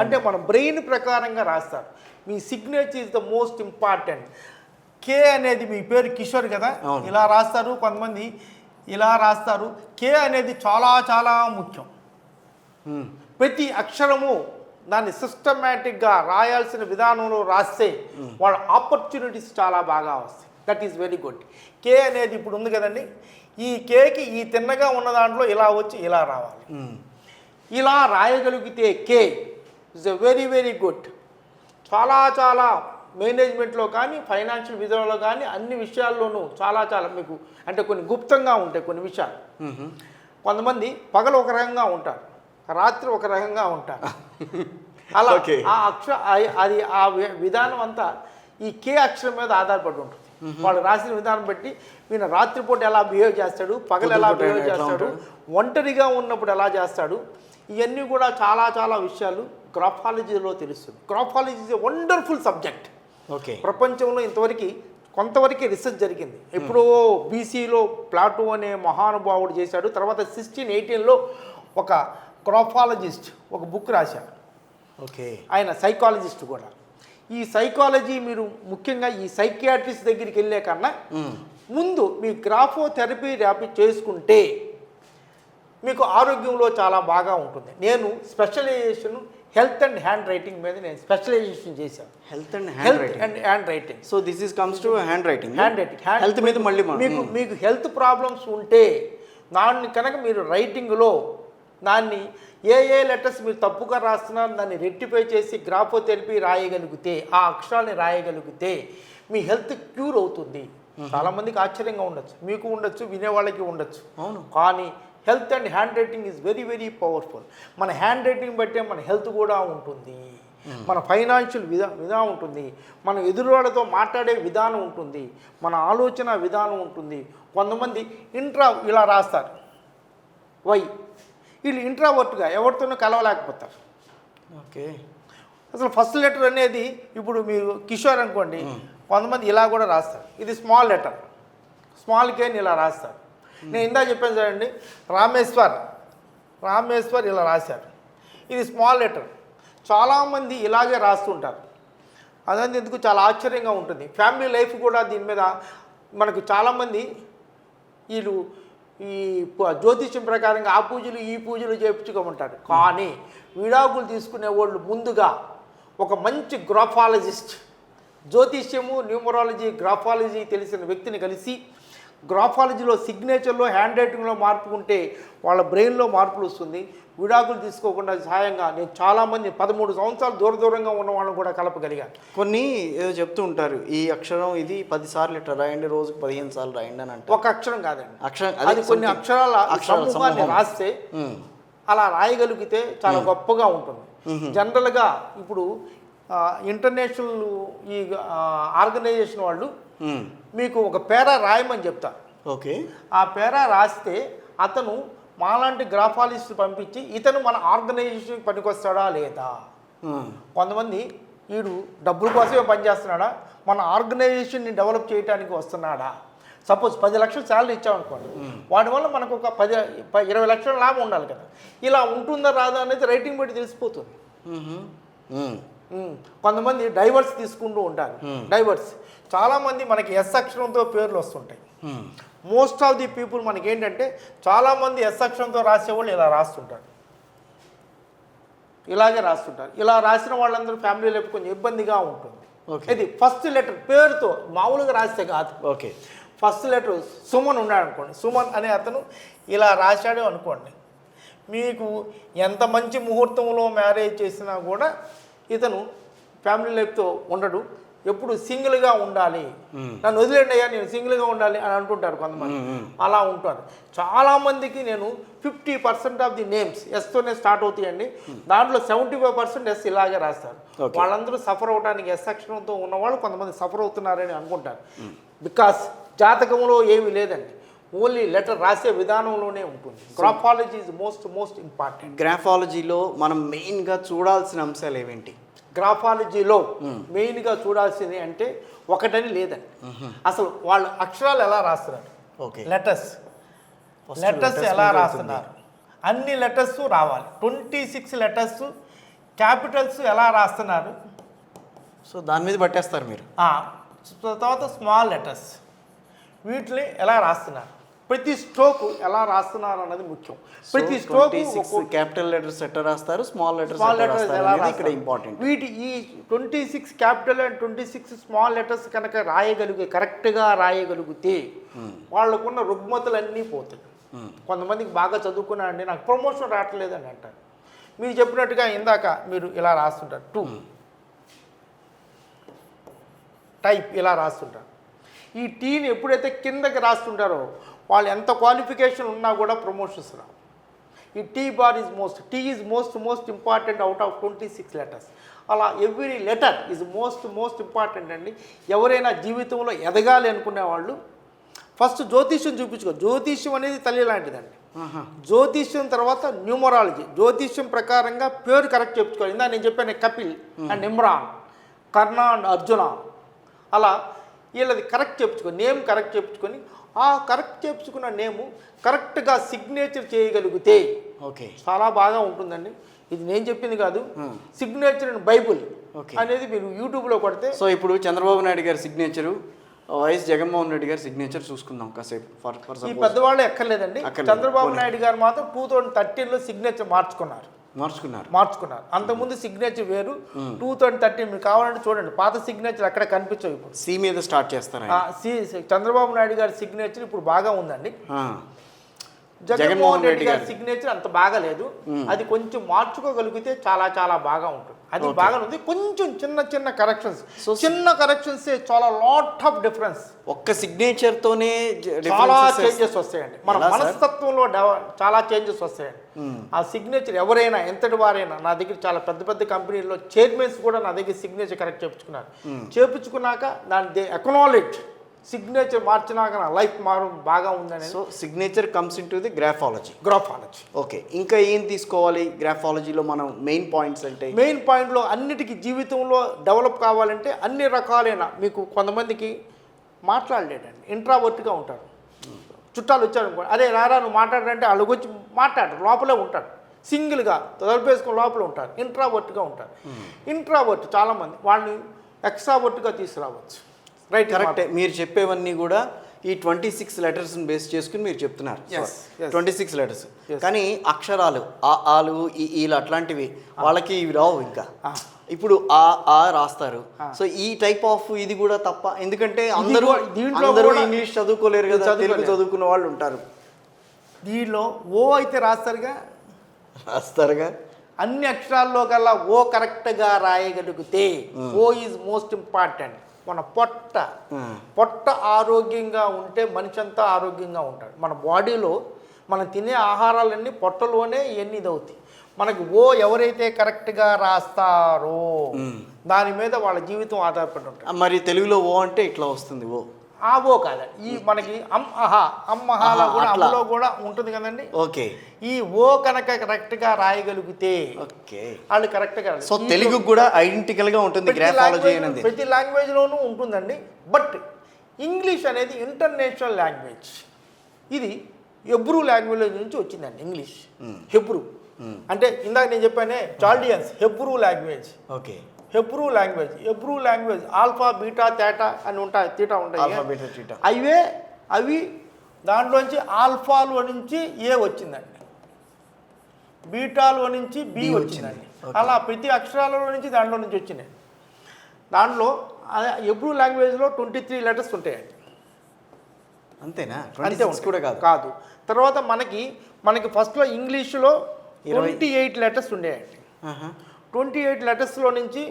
అంటే మన బ్రెయిన్ ప్రకారంగా రాస్తారు. మీ signature is the most important. K అనేది మీ పేరు కిషోర్ కదా. ఇలా రాస్తారు కొంతమంది ఇలా రాస్తారు. కే అనేది చాలా చాలా ముఖ్యం. ప్రతి అక్షరము దాన్ని సిస్టమేటిక్గా రాయాల్సిన విధానంలో రాస్తే వాళ్ళ ఆపర్చునిటీస్ చాలా బాగా వస్తాయి. That is very good K అనేది ఇప్పుడు ఉంది కదండి? ఈ కేకి ఈ తిన్నగా ఉన్న దాంట్లో ఇలా వచ్చి ఇలా రావాలి. ఇలా రాయగలిగితే K is a very very good చాలా చాలా మేనేజ్మెంట్లో కానీ ఫైనాన్షియల్ విధానంలో కానీ అన్ని విషయాల్లోనూ చాలా చాలా మీకు అంటే కొన్ని గుప్తంగా ఉంటాయి కొన్ని విషయాలు. కొంతమంది పగలు ఒక రకంగా ఉంటారు రాత్రి ఒక రకంగా ఉంటారు. అలా. ఆ అక్ష అది ఆ విధానం అంతా ఈ కే అక్షరం మీద ఆధారపడి ఉంటుంది. వాళ్ళు రాసిన విధానం బట్టి ఈయన రాత్రిపూట ఎలా బిహేవ్ చేస్తాడు పగలు ఎలా బిహేవ్ చేస్తాడు ఒంటరిగా ఉన్నప్పుడు ఎలా చేస్తాడు ఇవన్నీ కూడా చాలా చాలా విషయాలు గ్రాఫాలజీలో తెలుస్తుంది. Graphology is a wonderful subject okay. ప్రపంచంలో ఇంతవరకు కొంతవరకు రీసెర్చ్ జరిగింది. ఎప్పుడో బీసీలో ప్లాటో అనే మహానుభావుడు చేశాడు. తర్వాత సిక్స్టీన్ ఎయిటీన్లో ఒక గ్రాఫాలజిస్ట్ ఒక బుక్ రాశాడు. ఓకే. ఆయన సైకాలజిస్ట్ కూడా. ఈ సైకాలజీ మీరు ముఖ్యంగా ఈ సైకియాట్రిస్ట్ దగ్గరికి వెళ్ళే కన్నా మ్మ్. ముందు మీ గ్రాఫోథెరపీ ర్యాపీ చేసుకుంటే మీకు ఆరోగ్యంలో చాలా బాగా ఉంటుంది. నేను specialization health and handwriting మీద నేను స్పెషలైజేషన్ చేశాను. Health and handwriting. And handwriting. So this is comes to handwriting handwriting health మీద మళ్ళీ మీకు మీకు హెల్త్ ప్రాబ్లమ్స్ ఉంటే దాన్ని కనుక మీరు రైటింగ్లో దాన్ని ఏ ఏ లెటర్స్ మీరు తప్పుగా రాస్తున్నారు దాన్ని రెక్టిఫై చేసి గ్రాఫోథెరపీ రాయగలిగితే ఆ అక్షరాన్ని రాయగలిగితే మీ హెల్త్ క్యూర్ అవుతుంది. చాలామందికి ఆశ్చర్యంగా ఉండొచ్చు. మీకు ఉండొచ్చు వినేవాళ్ళకి ఉండొచ్చు. అవును. కానీ health and handwriting is very very powerful. మన హ్యాండ్ రైటింగ్ బట్టే మన హెల్త్ కూడా ఉంటుంది. మన ఫైనాన్షియల్ విధా విధానం ఉంటుంది. మన ఎదురువాళ్ళతో మాట్లాడే విధానం ఉంటుంది. మన ఆలోచన విధానం ఉంటుంది. కొంతమంది ఇంట్రా ఇలా రాస్తారు. వై? వీళ్ళు ఇంట్రావర్ట్గా ఎవరితోనూ కలవలేకపోతారు. ఓకే. అసలు ఫస్ట్ లెటర్ అనేది ఇప్పుడు మీరు కిషోర్ అనుకోండి కొంతమంది ఇలా కూడా రాస్తారు. ఇది స్మాల్ లెటర్. స్మాల్ కేని ఇలా రాస్తారు. నేను ఇందా చెప్పాను చూడండి రామేశ్వర్ రామేశ్వర్ ఇలా రాశారు. ఇది స్మాల్ లెటర్ చాలామంది ఇలాగే రాస్తుంటారు అదంతా ఎందుకు చాలా ఆశ్చర్యంగా ఉంటుంది. ఫ్యామిలీ లైఫ్ కూడా దీని మీద మనకు చాలామంది వీళ్ళు ఈ జ్యోతిష్యం ప్రకారంగా ఆ పూజలు ఈ పూజలు చేయించుకోమంటారు. కానీ విడాకులు తీసుకునే వాళ్ళు ముందుగా ఒక మంచి గ్రాఫాలజిస్ట్ జ్యోతిష్యము న్యూమరాలజీ గ్రాఫాలజీ తెలిసిన వ్యక్తిని కలిసి గ్రాఫాలజీలో సిగ్నేచర్లో హ్యాండ్ రైటింగ్లో మార్పు ఉంటే వాళ్ళ బ్రెయిన్లో మార్పులు వస్తుంది విడాకులు తీసుకోకుండా సహాయంగా నేను చాలామంది పదమూడు సంవత్సరాలు దూర దూరంగా ఉన్న వాళ్ళని కూడా కలపగలిగాను కొన్ని ఏదో చెప్తూ ఉంటారు ఈ అక్షరం ఇది పది సార్లు ఇట్లా రాయండి రోజుకు పదిహేను సార్లు రాయండి అని అంటారు ఒక అక్షరం కాదండి అక్షరం అది కొన్ని. అక్షరాల అక్షరాల. రాస్తే. అలా రాయగలిగితే చాలా గొప్పగా ఉంటుంది జనరల్గా ఇప్పుడు ఇంటర్నేషనల్ ఈ ఆర్గనైజేషన్ వాళ్ళు. మీకు ఒక పేరా రాయమని చెప్తారు ఓకే. ఆ పేరా రాస్తే అతను మాలాంటి గ్రాఫాలిస్ట్ పంపించి ఇతను మన ఆర్గనైజేషన్కి పనికొస్తాడా లేదా? మ్మ్. కొంతమంది వీడు డబ్బుల కోసమే పనిచేస్తున్నాడా? మన ఆర్గనైజేషన్ని డెవలప్ చేయడానికి వస్తున్నాడా? సపోజ్ పది లక్షలు శాలరీ ఇచ్చామనుకోండి. వాటి వల్ల మనకు ఒక పది ఇరవై లక్షల లాభం ఉండాలి కదా. ఇలా ఉంటుందా రాదా అనేది రైటింగ్ బట్టి తెలిసిపోతుంది. కొంతమంది డైవర్స్ తీసుకుంటూ ఉంటారు. డైవర్స్. చాలామంది మనకి ఎస్ అక్షరంతో పేర్లు వస్తుంటాయి. మోస్ట్ ఆఫ్ ది పీపుల్ మనకి ఏంటంటే చాలామంది ఎస్ అక్షరంతో రాసేవాళ్ళు ఇలా రాస్తుంటారు. ఇలాగే రాస్తుంటారు. ఇలా రాసిన వాళ్ళందరూ ఫ్యామిలీ లైఫ్ కొంచెం ఇబ్బందిగా ఉంటుంది. ఇది ఫస్ట్ లెటర్ పేరుతో మామూలుగా రాస్తే కాదు. ఓకే ఫస్ట్ లెటర్ సుమన్ ఉన్నాడు అనుకోండి సుమన్ అనే అతను ఇలా రాశాడు అనుకోండి. మీకు ఎంత మంచి ముహూర్తంలో మ్యారేజ్ చేసినా కూడా ఇతను ఫ్యామిలీ లైఫ్తో ఉండడు. ఎప్పుడు సింగిల్గా ఉండాలి. నన్ను వదిలేండి అయ్యా నేను సింగిల్గా ఉండాలి అని అంటుంటారు కొంతమంది. అలా ఉంటారు. చాలామందికి నేను fifty percent of the names ఎస్తోనే start అవుతాయండి. దాంట్లో సెవెంటీ ఫైవ్ పర్సెంట్ ఎస్ ఇలాగే రాస్తారు. వాళ్ళందరూ సఫర్ అవడానికి ఎస్ అక్షరంతో ఉన్నవాళ్ళు కొంతమంది సఫర్ అవుతున్నారని అనుకుంటారు. బికాస్ జాతకంలో ఏమీ లేదండి. ఓన్లీ లెటర్ రాసే విధానంలోనే ఉంటుంది. Graphology is most most important గ్రాఫాలజీలో మనం మెయిన్గా చూడాల్సిన అంశాలు ఏవేంటి? గ్రాఫాలజీలో మెయిన్గా చూడాల్సింది అంటే ఒకటని లేదండి. అసలు వాళ్ళు అక్షరాలు ఎలా రాస్తున్నారు? ఓకే. లెటర్స్ లెటర్స్ ఎలా రాస్తున్నారు? అన్ని లెటర్స్ రావాలి. ట్వంటీ సిక్స్ లెటర్స్ క్యాపిటల్స్ ఎలా రాస్తున్నారు? సో దాని మీద పట్టేస్తారు మీరు. తర్వాత స్మాల్ లెటర్స్ వీటిని ఎలా రాస్తున్నారు? ప్రతి స్ట్రోక్ ఎలా రాస్తున్నారు అన్నది ముఖ్యం. ప్రతి స్ట్రోక్ క్యాపిటల్ లెటర్స్ ఎట్లా రాస్తారు? స్మాల్ లెటర్స్ స్మాల్ లెటర్స్ ఎలా ఇక్కడ? ఇంపార్టెంట్ వీటి ఈ twenty six capital and twenty six small letters కనుక రాయగలిగే కరెక్ట్గా రాయగలిగితే వాళ్ళకున్న రుగ్మతలన్నీ పోతాయి. కొంతమందికి బాగా చదువుకున్నారండి నాకు ప్రమోషన్ రావట్లేదు అని అంటారు. మీరు చెప్పినట్టుగా ఇందాక మీరు ఇలా రాస్తుంటారు. టూ టైప్ ఇలా రాస్తుంటారు. ఈ టీని ఎప్పుడైతే కిందకి రాస్తుంటారో వాళ్ళు ఎంత క్వాలిఫికేషన్ ఉన్నా కూడా ప్రమోషన్స్ రావు. ఈ T bar is most T is most most important out of twenty six letters అలా every letter is most most important అండి. ఎవరైనా జీవితంలో ఎదగాలి అనుకునే వాళ్ళు ఫస్ట్ జ్యోతిష్యం చూపించుకో. జ్యోతిష్యం అనేది తల్లి లాంటిదండి. జ్యోతిష్యం తర్వాత న్యూమరాలజీ జ్యోతిష్యం ప్రకారంగా పేరు కరెక్ట్ చెప్పుకోవాలి ఇందా నేను చెప్పాను కపిల్ అండ్ ఇమ్రాన్ కర్ణ అండ్ అర్జున. అలా వీళ్ళది కరెక్ట్ చెప్పుకో. నేమ్ కరెక్ట్ చెప్పుకొని ఆ కరెక్ట్ చెప్పుకున్న నేము కరెక్ట్గా సిగ్నేచర్ చేయగలిగితే ఓకే. చాలా బాగా ఉంటుందండి. ఇది నేను చెప్పింది కాదు. Signature and Bible. అనేది మీరు యూట్యూబ్లో కొడితే సో ఇప్పుడు చంద్రబాబు నాయుడు గారి సిగ్నేచరు వైఎస్ జగన్మోహన్ రెడ్డి గారి సిగ్నేచర్ చూసుకుందాం కాసేపు. ఫర్ ఫర్ ఈ పెద్దవాళ్ళు ఎక్కర్లేదండి. చంద్రబాబు. నాయుడు గారు మాత్రం టూ థౌజండ్ థర్టీన్లో సిగ్నేచర్ మార్చుకున్నారు. మార్చుకున్నారు. మార్చుకున్నారు. అంతకుముందు సిగ్నేచర్ వేరు. టూ థౌజండ్ థర్టీన్ మీకు కావాలంటే చూడండి పాత సిగ్నేచర్ అక్కడ కనిపించవు ఇప్పుడు. సి మీద స్టార్ట్ చేస్తారు సి- చంద్రబాబు నాయుడు గారి సిగ్నేచర్ ఇప్పుడు బాగా ఉందండి. జగన్మోహన్ రెడ్డి గారి. సిగ్నేచర్ అంత బాగాలేదు అది కొంచెం మార్చుకోగలిగితే చాలా చాలా బాగా ఉంటుంది. అది బాగా ఉంది. కొంచెం చిన్న చిన్న కరెక్షన్స్ చిన్న కరెక్షన్స్ చాలా లాట్ ఆఫ్ డిఫరెన్స్ ఒక్క సిగ్నేచర్ తోనే చాలా చేంజెస్ వస్తాయండి. మన? మనస్తత్వంలో చాలా చేంజెస్ వస్తాయండి. ఆ సిగ్నేచర్ ఎవరైనా ఎంతటి వారైనా నా దగ్గర చాలా పెద్ద పెద్ద కంపెనీల్లో చైర్మన్స్ కూడా నా దగ్గర సిగ్నేచర్ కరెక్ట్ చేపించుకున్నారు. చేపించుకున్నాక దాని ఎకనాలెడ్జ్ సిగ్నేచర్ మార్చినాక నా లైఫ్ మారు బాగా ఉందని so signature comes into the graphology graphology okay ఇంకా ఏం తీసుకోవాలి? గ్రాఫాలజీలో మనం మెయిన్ పాయింట్స్ అంటే? మెయిన్ పాయింట్లో అన్నిటికీ జీవితంలో డెవలప్ కావాలంటే అన్ని రకాలైన మీకు కొంతమందికి మాట్లాడలేడండి. ఇంట్రావర్ట్గా ఉంటారు. చుట్టాలు వచ్చారు అనుకో అరే రారా నువ్వు మాట్లాడంటే వాళ్ళకి వచ్చి మాట్లాడరు లోపలే ఉంటాడు సింగిల్గా తలుపేసుకుని లోపల ఉంటారు ఇంట్రావర్ట్గా ఉంటారు. ఇంట్రావర్ట్ చాలామంది వాళ్ళని ఎక్స్ట్రావర్ట్గా తీసుకురావచ్చు. రైట్ కరెక్టే మీరు చెప్పేవన్నీ కూడా ఈ ట్వంటీ సిక్స్ లెటర్స్ బేస్ చేసుకుని మీరు చెప్తున్నారు. Twenty six letters. కానీ అక్షరాలు ఆ ఆలు ఈ ఈలు అట్లాంటివి వాళ్ళకి ఇవి రావు ఇంకా. ఇప్పుడు ఆ ఆ రాస్తారు. సో ఈ టైప్ ఆఫ్ ఇది కూడా తప్ప ఎందుకంటే అందరూ అందరూ ఇంగ్లీష్ చదువుకోలేరు కదా తెలుగు. చదువుకున్న వాళ్ళు ఉంటారు. దీనిలో ఓ అయితే రాస్తారుగా? రాస్తారుగా? అన్ని అక్షరాల్లో కల్లా ఓ కరెక్ట్గా రాయగలిగితే ఓ ఈజ్ మోస్ట్ ఇంపార్టెంట్. మన పొట్ట. పొట్ట ఆరోగ్యంగా ఉంటే మనిషి అంతా ఆరోగ్యంగా ఉంటాడు. మన బాడీలో మనం తినే ఆహారాలన్నీ పొట్టలోనే ఇవన్నీ ఇదవుతాయి మనకి ఓ ఎవరైతే కరెక్ట్గా రాస్తారో దాని మీద వాళ్ళ జీవితం ఆధారపడి ఉంటుంది. మరి తెలుగులో ఓ అంటే ఇట్లా వస్తుంది ఓ. ఆ ఓ కాదండి. ఈ మనకి అమ్ అహా కూడా అట్లా. అమ్మలో కూడా ఉంటుంది కదండి. ఓకే. ఈ ఓ కనుక కరెక్ట్గా రాయగలిగితే ఓకే. వాళ్ళు కరెక్ట్గా సో తెలుగు కూడా ఐడెంటికల్గా ఉంటుంది ప్రతి గ్రాఫాలజీ లాంగ్వేజ్ అనేది. ప్రతి లాంగ్వేజ్లోనూ ఉంటుందండి. బట్ ఇంగ్లీష్ అనేది ఇంటర్నేషనల్ లాంగ్వేజ్. ఇది హెబ్రూ లాంగ్వేజ్ నుంచి వచ్చిందండి ఇంగ్లీష్. హెబ్రూ. అంటే ఇందాక నేను చెప్పానే Chaldeans Hebrew language. Okay. Hebrew language Hebrew language alpha beta theta అని ఉంటాయి తీటా ఉంటాయి. అవే అవి దాంట్లోంచి ఆల్ఫాలో నుంచి ఏ వచ్చిందండి బీటాలో నుంచి బి వచ్చిందండి. అలా ప్రతి అక్షరాలలో నుంచి దాంట్లో నుంచి వచ్చినాయి దాంట్లో ఎబ్రూ లాంగ్వేజ్లో ట్వంటీ త్రీ లెటర్స్ ఉంటాయండి అంతేనా అంతే. కూడా కాదు కాదు తర్వాత మనకి మనకి ఫస్ట్లో ఇంగ్లీష్లో. ట్వంటీ ఎయిట్ లెటర్స్ ఉండేయండి. ట్వంటీ ఎయిట్ లెటర్స్లో నుంచి